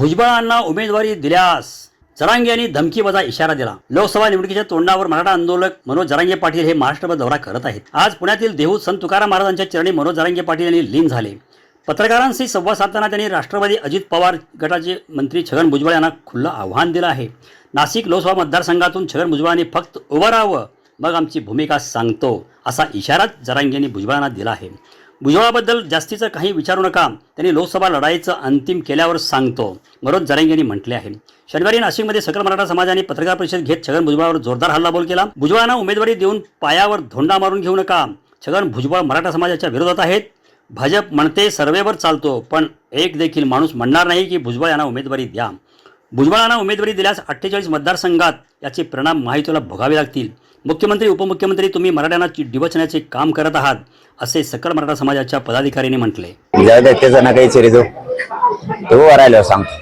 भुजबळांना उमेदवारी दिल्यास जरांगे यांनी धमकीवजा इशारा दिला. लोकसभा निवडणुकीच्या तोंडावर मराठा आंदोलक मनोज जरांगे पाटील हे महाराष्ट्रभर दौरा करत आहेत. आज पुण्यातील देहू संत तुकाराम महाराजांच्या चरणी मनोज जरांगे पाटील यांनी लीन झाले. पत्रकारांशी संवाद साधताना त्यांनी राष्ट्रवादी अजित पवार गटाचे मंत्री छगन भुजबळ यांना खुल्लं आव्हान दिलं आहे. नाशिक लोकसभा मतदारसंघातून छगन भुजबळांनी फक्त उभं राहावं मग आमची भूमिका सांगतो असा इशाराच जरांगे यांनी भुजबळांना दिला आहे. भुजबळाबद्दल जास्तीचं काही विचारू नका. त्यांनी लोकसभा लढाईचं अंतिम केल्यावर सांगतो. मनोज जरंग यांनी म्हटले आहे. शनिवारी नाशिकमध्ये सकल मराठा समाजाने पत्रकार परिषद घेत छगन भुजबळावर जोरदार हल्लाबोल केला. भुजबळांना उमेदवारी देऊन पायावर धोंडा मारून घेऊ नका. छगन भुजबळ मराठा समाजाच्या विरोधात आहेत. भाजप म्हणते सर्वेवर चालतो पण एक देखील माणूस म्हणणार नाही की भुजबळ यांना उमेदवारी द्या. भुजबळांना उमेदवारी दिल्यास अठ्ठेचाळीस मतदारसंघात याचे परिणाम माहितीला भोगावे लागतील. मुख्यमंत्री उपमुख्यमंत्री तुम्ही मराठ्यांना डिवचण्याचे काम करत आहात असे सकल मराठा समाजाच्या पदाधिकाऱ्यांनी म्हटले. काही सांगतो.